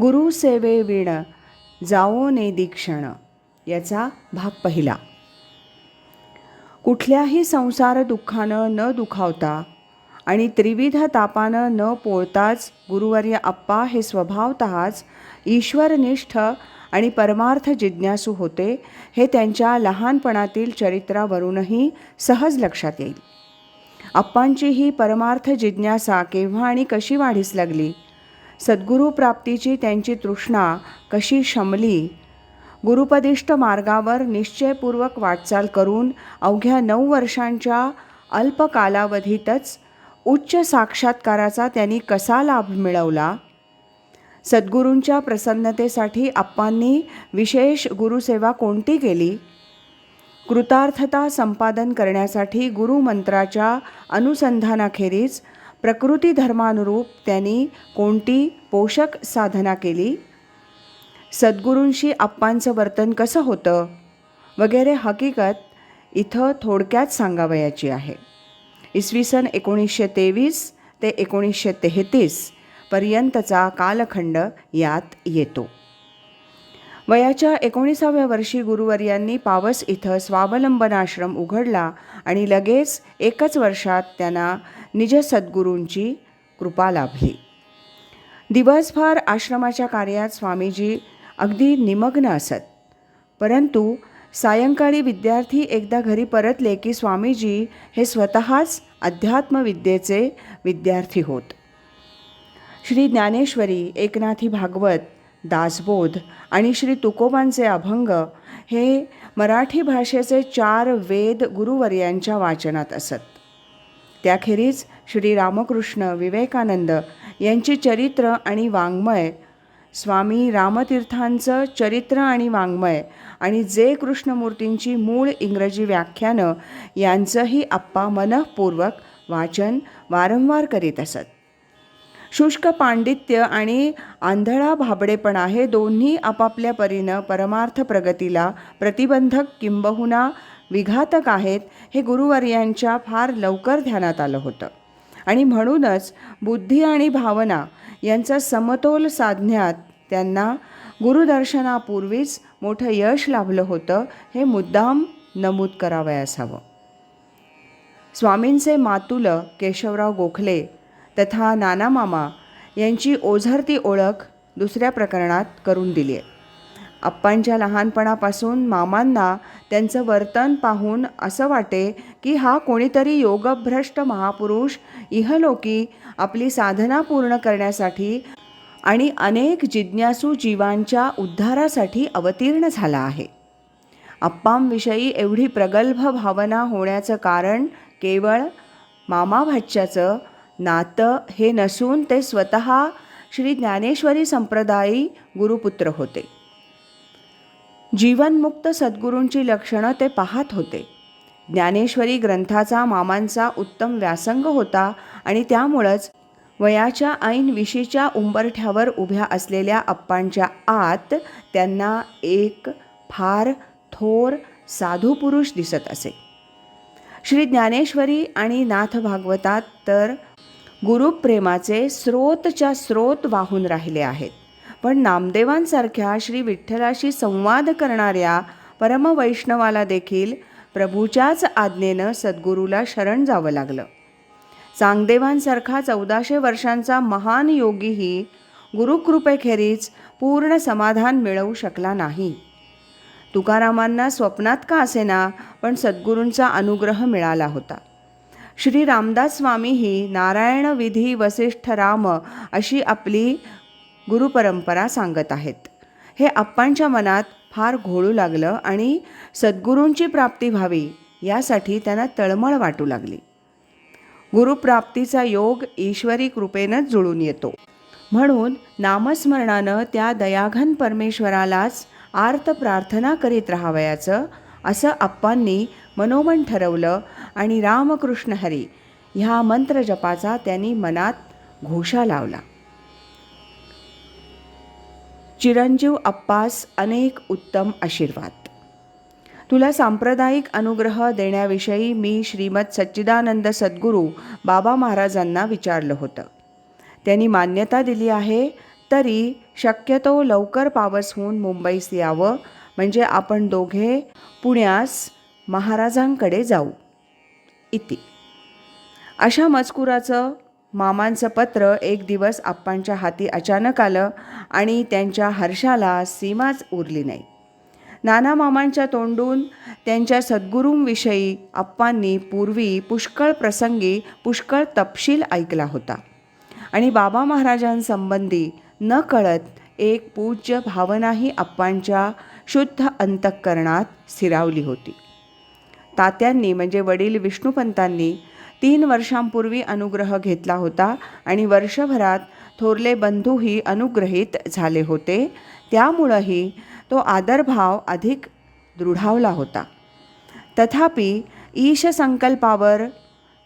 गुरु सेवे विण जाओ ने दीक्षण याचा भाग पहिला. कुठल्याही संसार दुःखानं न दुखावता आणि त्रिविध तापानं न पोळताच गुरुवर्य आप्पा हे स्वभावतःच ईश्वरनिष्ठ आणि परमार्थ जिज्ञासू होते हे त्यांच्या लहानपणातील चरित्रावरूनही सहज लक्षात येईल. आप्पांची ही परमार्थ जिज्ञासा केव्हा आणि कशी वाढीस लागली? सद्गुरू प्राप्तीची त्यांची तृष्णा कशी शमली? गुरुपदिष्ट मार्गावर निश्चयपूर्वक वाटचाल करून अवघ्या नऊ वर्षांच्या अल्प कालावधीतच उच्च साक्षात्काराचा त्यांनी कसा लाभ मिळवला? सद्गुरूंच्या प्रसन्नतेसाठी आप्पांनी विशेष गुरुसेवा कोणती केली? कृतार्थता संपादन करण्यासाठी गुरुमंत्राच्या अनुसंधानाखेरीज प्रकृती धर्मानुरूप त्यांनी कोणती पोषक साधना केली? सद्गुरूंशी आप्पांचं वर्तन कसं होतं? वगैरे हकीकत इथं थोडक्यात सांगावयाची आहे. इसवी सन एकोणीसशे तेवीस ते एकोणीसशे तेहतीस पर्यंतचा कालखंड यात येतो. वयाच्या एकोणीसाव्या वर्षी गुरुवर्यांनी पावस इथं स्वावलंबनाश्रम उघडला आणि लगेच एकच वर्षात त्यांना निज सद्गुरूंची कृपा लाभली. दिवसभर आश्रमाच्या कार्यात स्वामीजी अगदी निमग्न असत. परंतु सायंकाळी विद्यार्थी एकदा घरी परतले की स्वामीजी हे स्वतःच अध्यात्मविद्येचे विद्यार्थी होत. श्री ज्ञानेश्वरी एकनाथी भागवत दासबोध आणि श्री तुकोबांचे अभंग हे मराठी भाषेचे चार वेद गुरुवर्यांच्या वाचनात असत. त्याखेरीज श्री रामकृष्ण विवेकानंद यांची चरित्र आणि वाङ्मय. स्वामी रामतीर्थांचं चरित्र आणि वाङ्मय आणि जे कृष्णमूर्तींची मूळ इंग्रजी व्याख्यानं यांचंही आप्पा मनःपूर्वक वाचन वारंवार करीत असत. शुष्क पांडित्य आणि आंधळा भाबडेपणा हे दोन्ही आपापल्या परीनं परमार्थ प्रगतीला प्रतिबंधक किंबहुना विघातक आहेत हे गुरुवर्यांच्या फार लवकर ध्यानात आलं होतं. आणि म्हणूनच बुद्धी आणि भावना यांचा समतोल साधण्यात त्यांना गुरुदर्शनापूर्वीच मोठं यश लाभलं होतं हे मुद्दाम नमूद करावयास हवं. स्वामींचे मातुल केशवराव गोखले तथा नाना मामा यांची ओझरती ओळख दुसऱ्या प्रकरणात करून दिली आहे. आप्पांच्या लहानपणापासून मामांना त्यांचं वर्तन पाहून असं वाटे की हा कोणीतरी योगभ्रष्ट महापुरुष इहलोकी आपली साधना पूर्ण करण्यासाठी आणि अनेक जिज्ञासू जीवांच्या उद्धारासाठी अवतीर्ण झाला आहे. आप्पांविषयी एवढी प्रगल्भ भावना होण्याचं कारण केवळ मामाभाच्याचं नातं हे नसून ते स्वतः श्री ज्ञानेश्वरी संप्रदायी गुरुपुत्र होते. जीवनमुक्त सद्गुरूंची लक्षणं ते पाहत होते. ज्ञानेश्वरी ग्रंथाचा मामांचा उत्तम व्यासंग होता आणि त्यामुळंच वयाच्या ऐन विशीच्या उंबरठ्यावर उभ्या असलेल्या अप्पांच्या आत त्यांना एक फार थोर साधू पुरुष दिसत असे. श्री ज्ञानेश्वरी आणि नाथ भागवतात तर गुरुप्रेमाचे स्रोतच्या स्रोत वाहून राहिले आहेत. पण नामदेवांसारख्या श्री विठ्ठलाशी संवाद करणाऱ्या परमवैष्णवाला देखील प्रभूच्याच आज्ञेनं सद्गुरूला शरण जावं लागलं. चांगदेवांसारखा चौदाशे वर्षांचा महान योगीही गुरुकृपेखेरीज पूर्ण समाधान मिळवू शकला नाही. तुकारामांना स्वप्नात का असेना पण सद्गुरूंचा अनुग्रह मिळाला होता. श्री रामदास स्वामीही नारायण विधी वसिष्ठ राम अशी आपली गुरुपरंपरा सांगत आहेत. हे आप्पांच्या मनात फार घोळू लागलं आणि सद्गुरूंची प्राप्ती व्हावी यासाठी त्यांना तळमळ वाटू लागली. गुरुप्राप्तीचा योग ईश्वरी कृपेनंच जुळून येतो. म्हणून नामस्मरणानं त्या दयाघन परमेश्वरालाच आर्त प्रार्थना करीत राहावयाचं असं आप्पांनी मनोमन ठरवलं आणि रामकृष्ण हरी ह्या मंत्रजपाचा त्यांनी मनात घोषा लावला. चिरंजीव अप्पास अनेक उत्तम आशीर्वाद. तुला सांप्रदायिक अनुग्रह देण्याविषयी मी श्रीमद सच्चिदानंद सद्गुरू बाबा महाराजांना विचारलं होतं. त्यांनी मान्यता दिली आहे तरी शक्यतो लवकर पावस होऊन मुंबईस यावं म्हणजे आपण दोघे पुण्यास महाराजांकडे जाऊ. इति. अशा मजकुराचं मामांचं पत्र एक दिवस आप्पांच्या हाती अचानक आलं आणि त्यांच्या हर्षाला सीमाच उरली नाही. नाना मामांच्या तोंडून त्यांच्या सद्गुरूंविषयी आप्पांनी पूर्वी पुष्कळ प्रसंगी पुष्कळ तपशील ऐकला होता. आणि बाबा महाराजांसंबंधी न कळत एक पूज्य भावनाही आप्पांच्या शुद्ध अंतःकरणात स्थिरावली होती. तात्यांनी म्हणजे वडील विष्णुपंतांनी तीन वर्षांपूर्वी अनुग्रह घेतला होता आणि वर्षभरात थोरले बंधूही अनुग्रहित झाले होते. त्यामुळंही तो आदरभाव अधिक दृढावला होता. तथापि ईश संकल्पावर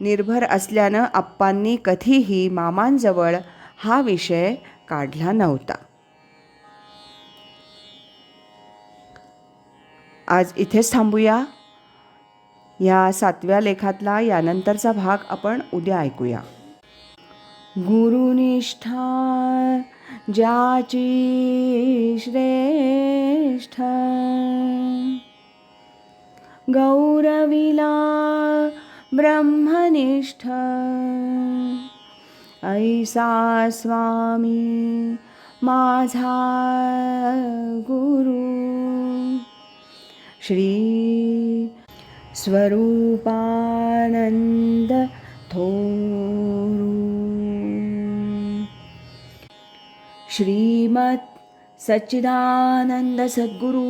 निर्भर असल्यानं आप्पांनी कधीही मामांजवळ हा विषय काढला नव्हता. आज इथेच थांबूया. या सातव्या लेखातला यानंतरचा भाग आपण उद्या ऐकूया. गुरुनिष्ठा ज्याची श्रेष्ठ. गौरविला ब्रह्मनिष्ठ. ऐसा स्वामी माझा गुरु. श्रीस्वरूपानन्दथोरु श्रीमत् सच्चिदानन्दसद्गुरु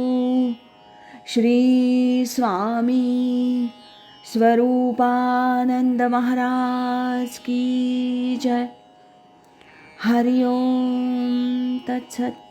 श्रीस्वामी स्वरूपानन्दमहाराज की जय। हरि ओं तत्सत्।